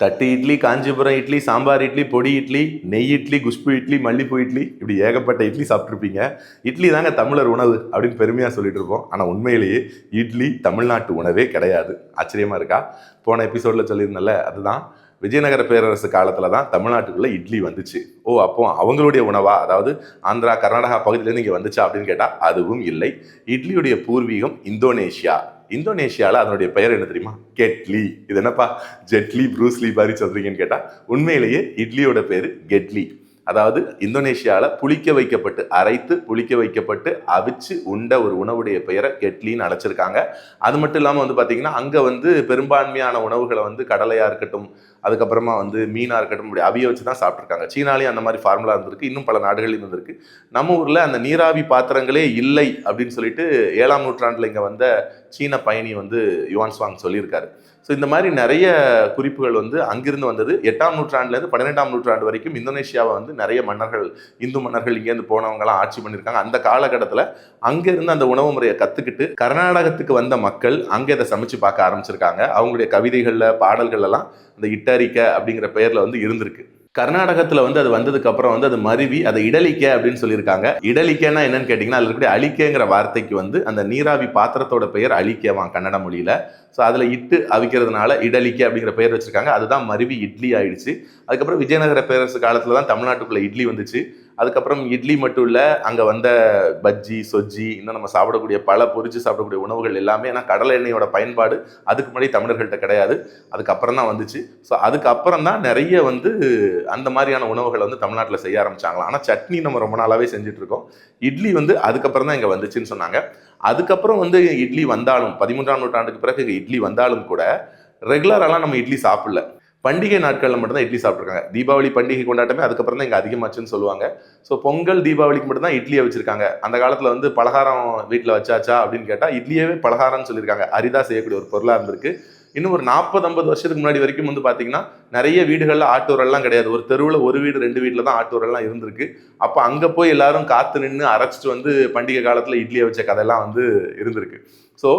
தட்டு இட்லி காஞ்சிபுரம் இட்லி சாம்பார் இட்லி பொடி இட்லி நெய் இட்லி குஷ்பு இட்லி மல்லிப்பூ இட்லி இப்படி ஏகப்பட்ட இட்லி சாப்பிட்ருப்பீங்க இட்லி தாங்க தமிழர் உணவு அப்படின்னு பெருமையாக சொல்லிட்டு இருப்போம். ஆனால் உண்மையிலேயே இட்லி தமிழ்நாட்டு உணவே கிடையாது. ஆச்சரியமாக இருக்கா? போன எபிசோடில் சொல்லியிருந்தல அதுதான் விஜயநகர பேரரசு காலத்தில் தான் தமிழ்நாட்டுக்குள்ளே இட்லி வந்துச்சு. ஓ அப்போ அவங்களுடைய உணவா? அதாவது ஆந்திரா கர்நாடகா பகுதியிலேருந்து இங்கே வந்துச்சா அப்படின்னு கேட்டால் அதுவும் இல்லை. இட்லியுடைய பூர்வீகம் இந்தோனேஷியா. இந்தோனேஷியாவில் அதனுடைய பெயர் என்ன தெரியுமா? கெட்லி. இது என்னப்பா? ஜெட்லி ப்ரூஸ்லி மாதிரி சொல்றீங்கன்னு கேட்டால் உண்மையிலேயே இட்லியோட பேர் கெட்லி. அதாவது இந்தோனேஷியாவில் புளிக்க வைக்கப்பட்டு அரைத்து புளிக்க வைக்கப்பட்டு அவிச்சு உண்ட ஒரு உணவுடைய பெயரை கெட்லின்னு அழைச்சிருக்காங்க. அது மட்டும் இல்லாமல் வந்து பார்த்தீங்கன்னா அங்கே வந்து பெரும்பான்மையான உணவுகளை வந்து கடலையாக இருக்கட்டும் அதுக்கப்புறமா வந்து மீனாக இருக்கட்டும் இப்படி அவிய வச்சு தான் சாப்பிட்ருக்காங்க சீனாலேயும் அந்த மாதிரி ஃபார்முலா இருந்திருக்கு. இன்னும் பல நாடுகளில் இருந்திருக்கு. நம்ம ஊரில் அந்த நீராவி பாத்திரங்களே இல்லை அப்படின்னு சொல்லிட்டு ஏழாம் நூற்றாண்டில் இங்கே வந்த சீன பயணி வந்து யுவான் ஸ்வாங் சொல்லியிருக்காரு. ஸோ இந்த மாதிரி நிறைய குறிப்புகள் வந்து அங்கிருந்து வந்தது. எட்டாம் நூற்றாண்டுலேருந்து பன்னிரெண்டாம் நூற்றாண்டு வரைக்கும் இந்தோனேஷியாவை வந்து நிறைய மன்னர்கள் இந்து மன்னர்கள் இங்கேருந்து போனவங்கலாம் ஆட்சி பண்ணியிருக்காங்க. அந்த காலகட்டத்தில் அங்கேருந்து அந்த உணவு முறையை கற்றுக்கிட்டு கர்நாடகத்துக்கு வந்த மக்கள் அங்கே இதை சமைச்சு பார்க்க ஆரம்பிச்சிருக்காங்க. அவங்களுடைய கவிதைகளில் பாடல்கள் எல்லாம் அந்த இட்டரிக்க அப்படிங்கிற பெயரில் வந்து இருந்திருக்கு. கர்நாடகத்தில் வந்து அது வந்ததுக்கு அப்புறம் வந்து அது மருவி அதை இடலிக்க அப்படின்னு சொல்லியிருக்காங்க. இடலிக்கன்னா என்னன்னு கேட்டிங்கன்னா அதில் இருக்கக்கூடிய அழிக்கங்கிற வார்த்தைக்கு வந்து அந்த நீராவி பாத்திரத்தோட பெயர் அழிக்கவான் கன்னட மொழியில். ஸோ அதில் இட்டு அவிக்கிறதுனால இடலிக்க அப்படிங்கிற பெயர் வச்சிருக்காங்க. அதுதான் மருவி இட்லி ஆயிடுச்சு. அதுக்கப்புறம் விஜயநகர பேரரசு காலத்தில் தான் தமிழ்நாட்டுக்குள்ள இட்லி வந்துச்சு. அதுக்கப்புறம் இட்லி மட்டும் இல்லை அங்கே வந்த பஜ்ஜி சொஜ்ஜி இன்னும் நம்ம சாப்பிடக்கூடிய பல பொரிச்சு சாப்பிடக்கூடிய உணவுகள் எல்லாமே ஏன்னா கடலை எண்ணெயோட பயன்பாடு அதுக்கு முன்னாடி தமிழர்கள்ட்ட கிடையாது. அதுக்கப்புறம் தான் வந்துச்சு. ஸோ அதுக்கப்புறம் தான் நிறைய வந்து அந்த மாதிரியான உணவுகளை வந்து தமிழ்நாட்டில் செய்ய ஆரம்பிச்சாங்களாம். ஆனால் சட்னி நம்ம ரொம்ப நாளாகவே செஞ்சுட்டு இருக்கோம். இட்லி வந்து அதுக்கப்புறம் தான் இங்கே வந்துச்சுன்னு சொன்னாங்க. அதுக்கப்புறம் வந்து இட்லி வந்தாலும் பதிமூன்றாம் நூற்றாண்டுக்கு பிறகு இட்லி வந்தாலும் கூட ரெகுலரெல்லாம் நம்ம இட்லி சாப்பிடல. பண்டிகை நாட்களில் மட்டும்தான் இட்லி சாப்பிட்ருக்காங்க தீபாவளி பண்டிகை கொண்டாட்டமே அதுக்கப்புறம் தான் இங்கே அதிகமாச்சுன்னு சொல்லுவாங்க. ஸோ பொங்கல் தீபாவளிக்கு மட்டும்தான் இட்லியை வச்சிருக்காங்க. அந்த காலத்தில் வந்து பலகாரம் வீட்டில் வச்சாச்சா அப்படின்னு கேட்டால் இட்லியவே பலகாரம்னு சொல்லியிருக்காங்க. அரிதாக செய்யக்கூடிய ஒரு பொருளாக இருந்திருக்கு. இன்னும் ஒரு நாற்பது ஐம்பது வருஷத்துக்கு முன்னாடி வரைக்கும் வந்து பார்த்தீங்கன்னா நிறைய வீடுகளில் ஆட்டோரெல்லாம் கிடையாது. ஒரு தெருவில் ஒரு வீடு ரெண்டு வீட்டில் தான் ஆட்டோரெல்லாம் இருந்திருக்கு. அப்போ அங்கே போய் எல்லாரும் காத்து நின்று அரைச்சிட்டு வந்து பண்டிகை காலத்தில் இட்லியை வச்ச கதையெல்லாம் வந்து இருந்திருக்கு. ஸோ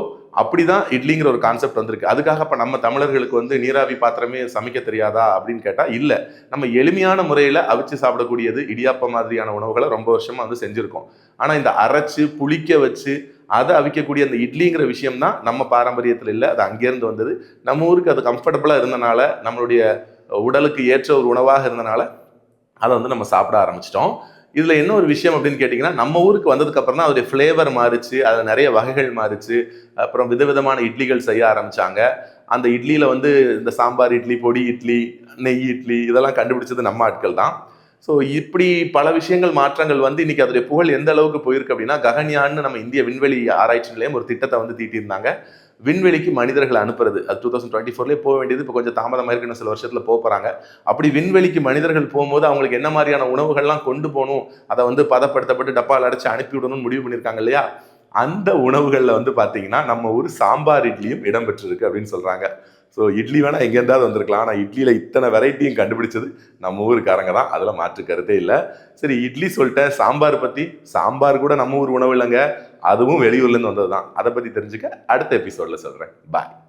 அப்படி தான் இட்லிங்கிற ஒரு கான்செப்ட் வந்திருக்கு. அதுக்காக இப்போ நம்ம தமிழர்களுக்கு வந்து நீராவி பாத்திரமே சமைக்க தெரியாதா அப்படின்னு கேட்டால் இல்லை. நம்ம எளிமையான முறையில் அவிச்சு சாப்பிடக்கூடியது இடியாப்பம் மாதிரியான உணவுகளை ரொம்ப வருஷமாக வந்து செஞ்சுருக்கோம். ஆனால் இந்த அரைச்சு புளிக்க வச்சு அதை அவிக்கக்கூடிய அந்த இட்லிங்கிற விஷயம் தான் நம்ம பாரம்பரியத்தில் இல்லை அது அங்கேருந்து வந்தது. நம்ம ஊருக்கு அது கம்ஃபர்டபுளாக இருந்தனால நம்மளுடைய உடலுக்கு ஏற்ற ஒரு உணவாக இருந்தனால அதை வந்து நம்ம சாப்பிட ஆரம்பிச்சிட்டோம். இதில் என்ன ஒரு விஷயம் அப்படின்னு கேட்டிங்கன்னா நம்ம ஊருக்கு வந்ததுக்கப்புறம் தான் அதோடைய ஃப்ளேவர் மாறிச்சு அதில் நிறைய வகைகள் மாறிச்சு. அப்புறம் விதவிதமான இட்லிகள் செய்ய ஆரம்பித்தாங்க அந்த இட்லியில் வந்து இந்த சாம்பார் இட்லி பொடி இட்லி நெய் இட்லி இதெல்லாம் கண்டுபிடிச்சது நம்ம ஆட்கள் தான். ஸோ இப்படி பல விஷயங்கள் மாற்றங்கள் வந்து இன்னைக்கு அதோடைய புகழ் எந்த அளவுக்கு போயிருக்கு அப்படின்னா ககன்யான்னு நம்ம இந்திய விண்வெளி ஆராய்ச்சி நிலையம் ஒரு திட்டத்தை வந்து தீட்டியிருந்தாங்க. விண்வெளிக்கு மனிதர்களை அனுப்புறது. அது டூ தௌசண்ட் டுவெண்ட்டி ஃபோர்லேயே போக வேண்டியது. இப்போ கொஞ்சம் தாமதமாக இருக்குன்னு சில வருஷத்தில் போக போகிறாங்க அப்படி விண்வெளிக்கு மனிதர்கள் போகும்போது அவங்களுக்கு என்ன மாதிரியான உணவுகள்லாம் கொண்டு போகணும் அதை வந்து பதப்படுத்தப்பட்டு டப்பால் அடைச்சி அனுப்பிவிடணும்னு முடிவு பண்ணியிருக்காங்க இல்லையா? அந்த உணவுகளில் வந்து பார்த்தீங்கன்னா நம்ம ஊர் சாம்பார் இட்லியும் இடம்பெற்றிருக்கு அப்படின்னு சொல்கிறாங்க ஸோ இட்லி வேணால் எங்கேருந்தாவது வந்திருக்கலாம். ஆனால் இட்லியில் இத்தனை வெரைட்டியும் கண்டுபிடிச்சது நம்ம ஊருக்காரங்க தான். அதில் மாற்று கருத்தே இல்லை. சரி இட்லி சொல்லிட்டேன் சாம்பார் பற்றி சாம்பார் கூட நம்ம ஊர் உணவு இல்லைங்க. அதுவும் வெளியூர்லேருந்து வந்தது தான் அதை பற்றி தெரிஞ்சுக்க அடுத்த எபிசோடில் சொல்கிறேன் பாய்